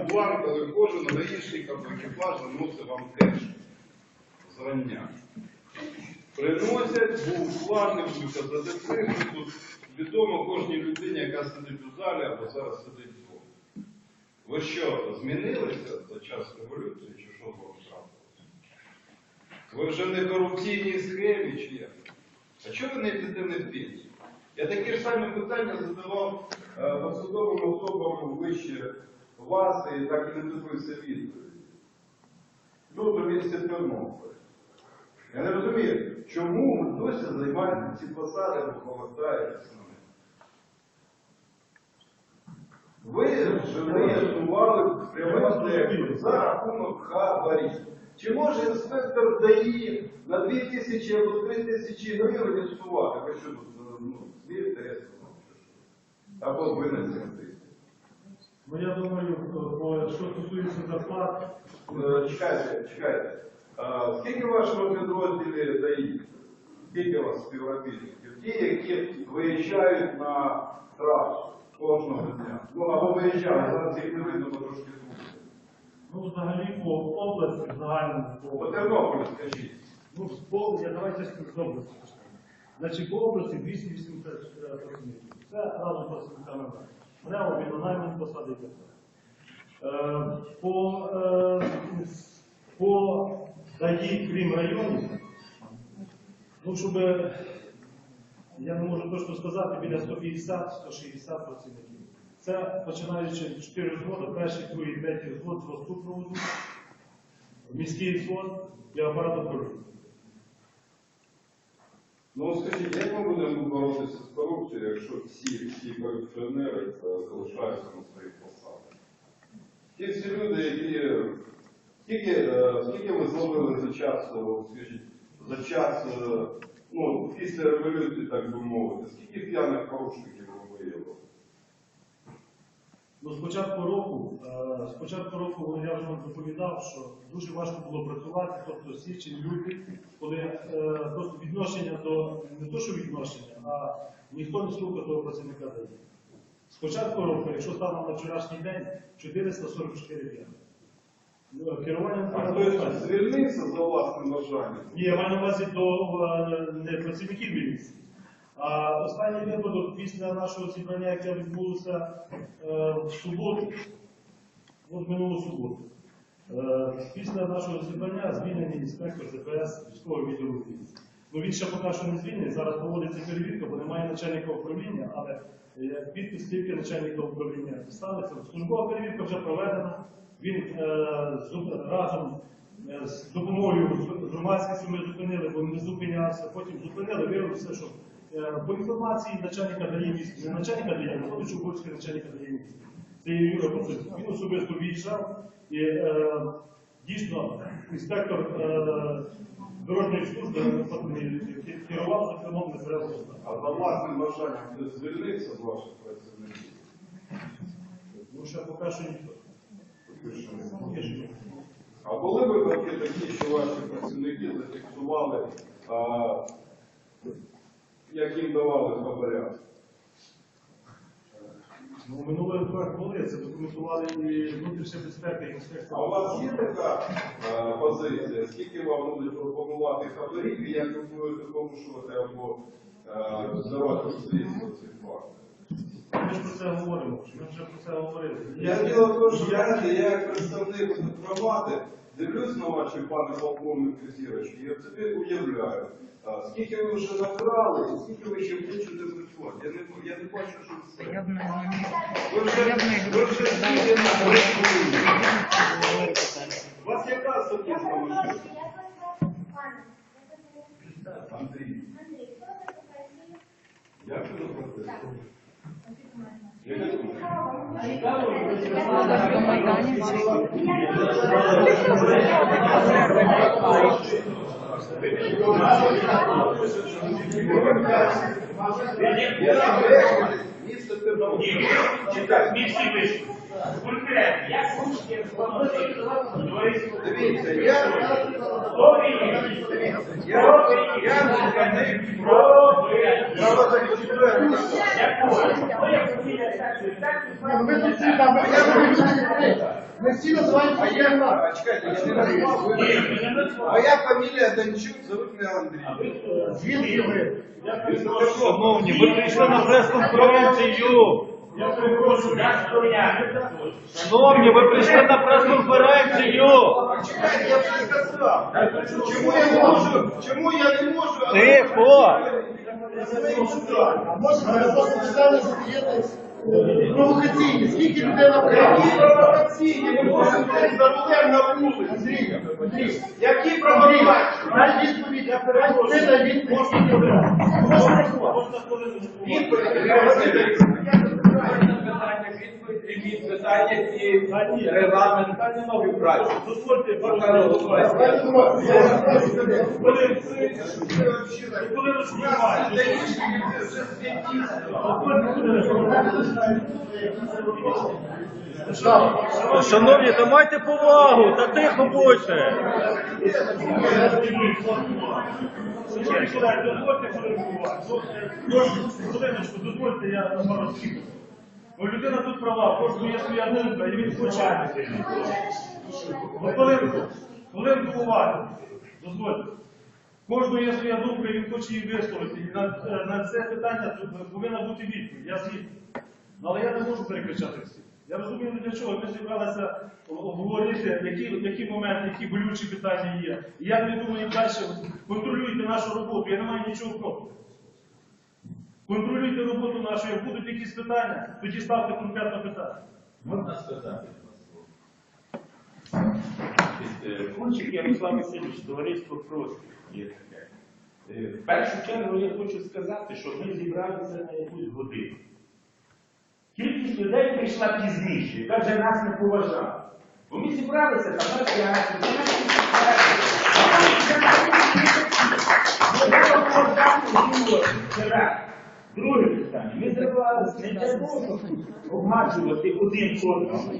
в банк, але кожен гаїшник або екіпаж заносить вам кеш зрання. Приносять, був буду казати цифри, тут відомо кожній людині, яка сидить у залі або зараз сидить вдома. Ви що, змінилися за час революції, чи що з вами трапилося? Ви вже не корупційній схемі, чи як? А чого ви не йдете не в? Я такі ж самі питання задавав е, посадовим особам вище вас і так і не добився відповіді. Тут у місті Тернополь. Я не розумію, чому ми досі займаємо ці посади або повертаєтеся на них. Ви існували прямим текстом за рахунок хабарів. Чи може інспектор ДАІ на 2 тисячі або 3 тисячі гривень існувати? Ви що ну, звідти я що? Або ви на 7 тисяч. Ну я думаю, що стосується зарплат, Е, Чекайте, чекайте. А, Скільки в вашому підрозділі ДАІ? Скільки у вас співробітників? Ті, які виїжджають на трасу кожного дня. Ну або виїжджають, зараз їх не видно, бо трошки звук. ну взагалі по області, в загальному По по Тернополю скажіть. ну пол, я давайте з області. Значить, по області 280 працівників. Це разом працівниками. Від найманих посади далі. Е, По, е, по ДАІ, крім районів, ну, щоб я не можу точно сказати, біля 150-160 працівників. Це починаючи 4 взводи, перший, другий, третій взвод з супроводу, міський взвод і апарат управління. Ну скажіть, як ми будемо боротися з корупцією, якщо всі, всі корупціонери е, залишаються на своїх посадах? Ті всі люди, які скільки, е, скільки ви зловили за час, скажіть, за час, е, ну, після революції, так би мовити, скільки п'яних порушників? Ну, з початку року, е, з початку року я вже вам доповідав, що дуже важко було працювати, тобто січень, люди, коли е, просто відношення до не то, що відношення, а ніхто не слухав того працівника дає. З початку року, якщо станом на вчорашній день, 444 п'яних. Ну, Керування А хтось звільнився за власним бажанням? Ні, я маю на увазі до е, не працівників міліції. А останній випадок після нашого зібрання, яке відбулося е, в суботу, от минулу суботу. Е, після нашого зібрання звільнений інспектор ДПС військового відділу міліції. Ну він ще поки що не звільнений, зараз проводиться перевірка, бо немає начальника управління, але е, підпис тільки начальника управління ставиться. Службова перевірка вже проведена. Він разом з допомогою громадськістю ми зупинили, бо не зупинявся. Потім зупинили, виявилося, що по інформації начальника дає не начальника дає, а виконуючого обов'язки начальника дає. Це є Юра Поцик. Він особисто виїжджав і е, дійсно інспектор е, дорожньої служби е, керував за кермом незрелого. А за власним бажанням хтось звільнився з ваших працівників? Ну, ще поки що ніхто. Поки що не Поки що ні. А були випадки такі, що ваші працівники зафіксували, а, як їм давали хабаря? Ну, минулий випадок це документували і внутрішня безпека, і інспекція. А у вас є така а, позиція, скільки вам будуть пропонувати хабарів і як ви будете порушувати або а, здавати слідство цих фактів? Ми ж про це говоримо, ми вже про це говорили. Я діло в тому, що знаєте, я як представник громади дивлюсь на ваші пане полковник зірочки, я собі уявляю, а, скільки ви вже набрали, і скільки ви ще хочете працювати. Я не, я не бачу, що це. Я б не Ви вже, ви вже скільки набрали? У вас яка особиста можливість? Андрій. Як ви заплатили? Яка сума? на Майдані. Місто Тернопіль. Ні, чекай, ми всі вийшли. Конкретно, як хочете сформувати товариство? Дивіться, я, Добрий я, день. я зупинив право захистити. Якого? Моя фамілія так, так, так, Я Ми всі називаємо А я, а, чекайте, я не назвав. Ні, ми не назвали. Моя фамілія Данчук, зовут мене Андрій. А ви, е, Звідки ви? Я перепрошую. Шановні, ви прийшли на прес-конференцію. Перепрошую. Шановні, ви прийшли на прес-конференцію. Чекайте, я вже сказав. Чому я не можу? Чому я не можу? Тихо. А може ви просто питання задаєте провокаційні? Скільки людей на Які провокаційні? Ви можете за рулем на вулиці. Андрій, Андрій, Які Андрій, провокації? дай відповідь, я передаю, ти дай відповідь. Можна. Можна хвилиночку? Відповідь. Питання і регламент нові праці. Дозвольте. Давайте немає. Шановні, та майте повагу, та тихо будьте. Дозвольте. Дозвольте, я на пару слів. Бо людина тут права, кожного є своя думка, і він хоче. Хвилинку, хвилинку уваги. Дозвольте. Кожного є своя думка, і він хоче її висловити. І на, на це питання повинна бути відповідь. Я згідний. Але я не можу перекричати всіх. Я розумію, для чого ми зібралися говорити, які, які моменти, які болючі питання є. І як ми думаємо далі, контролюйте нашу роботу, я не маю нічого проти. Контролюйте роботу нашу, як будуть якісь питання, тоді ставте конкретне питання. Можна сказати? Кунчик Ярослав Васильович, товариство просто. Е, В першу чергу я хочу сказати, що ми зібралися на якусь годину. Кількість людей прийшла пізніше, яка вже нас не поважала. Бо ми зібралися там на п'яту, на вже на п'яту. Друге питання. Ми зібралися не для того, щоб обмежувати один одного.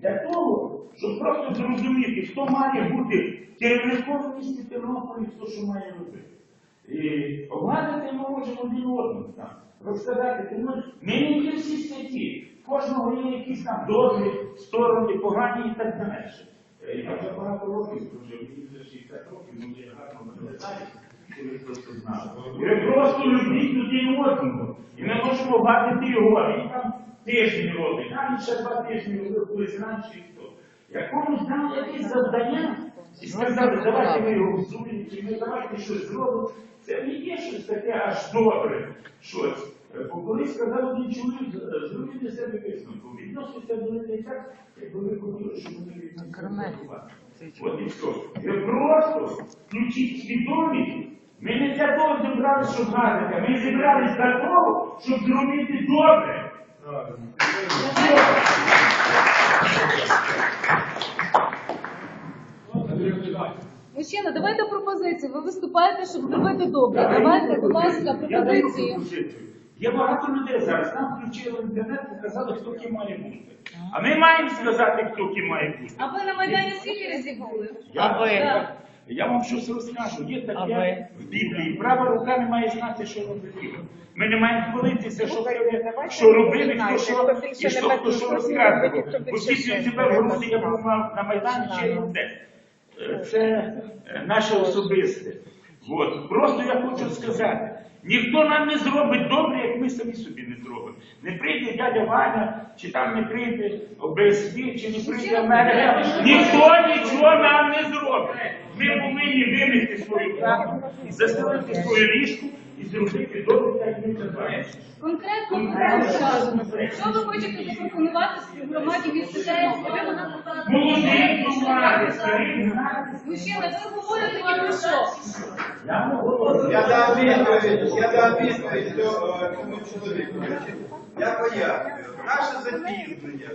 Для того, щоб просто зрозуміти, хто має бути керівником місті Тернополі, хто що має робити. І обгадати ми можемо один одному там, розказати, тому ми не є всі святі. Кожного є якісь там добрі сторони, погані і так далі. Е, Я вже багато років прожив, вже 60 років, ну я гарно що ви просто любіть людей одного. І ми можемо обгадити його, а він там тиждень робить, навіть ще два тижні робив колись раніше і хто. Якомусь дали якісь завдання, і сказали, давайте ми його взуємо, чи ми давайте щось зробимо. Це не є щось таке аж добре. Щось. Е, Бо колись сказав один чоловік, з- зробіть для себе висновку. Відноситься до людей так, якби ви хотіли, щоб вони відносилися до вас. От і все. Ви просто включіть свідомість. Ми не для того зібралися, щоб гадати, ми зібралися для того, щоб зробити добре. Мужчина, давайте пропозицію. Ви виступаєте, щоб зробити добре. Давайте, будь ласка, пропозиції. Є багато людей зараз. Нам включили інтернет, показали, хто ким має бути. А ми маємо сказати, хто ким має бути. А ви на Майдані скільки разів були? Я, Так. Я вам щось розкажу. Є таке в Біблії. Права рука не має знати, що робити. Ми не маємо хвалитися, що, що робили, хто що, і що, хто що розказував. Посвідчують себе в груди, я був на, на Майдані чи де. Е, Це е, наше особисте. От. Просто я хочу сказати, ніхто нам не зробить добре, як ми самі собі не зробимо. Не прийде дядя Ваня, чи там не прийде ОБСВ, чи не прийде Америка. Ніхто нічого нам не зробить. Ми повинні винести свою правду, застелити свою ліжку і зробити добре, як ми це знаємо. Конкретно конкретно. Що ви хочете запропонувати громаді міста Тернопіль? Молодий, думати, знати. Мужчина, ви говорите ні про що? Я можу. Я дав відповідь, я дав відповідь цьому цьому чоловіку. Я пояснюю. Наше запізнення,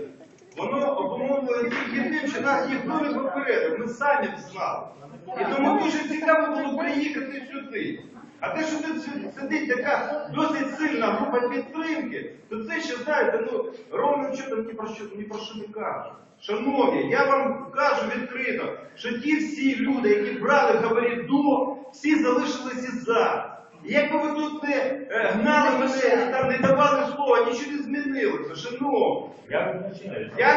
воно обумовлено тільки тим, що нас ніхто не попередив, ми самі знали. І тому дуже цікаво було приїхати сюди. А те, що тут сидить така досить сильна група підтримки, то це ще, знаєте, ну, ровно що ні про що, ні про що не кажуть. Шановні, я вам кажу відкрито, що ті всі люди, які брали хабарі до, всі залишилися за. Якби ви тут не е, гнали мене, там не давали слова, нічого не змінилося, шановні. Я вибачаюся. Я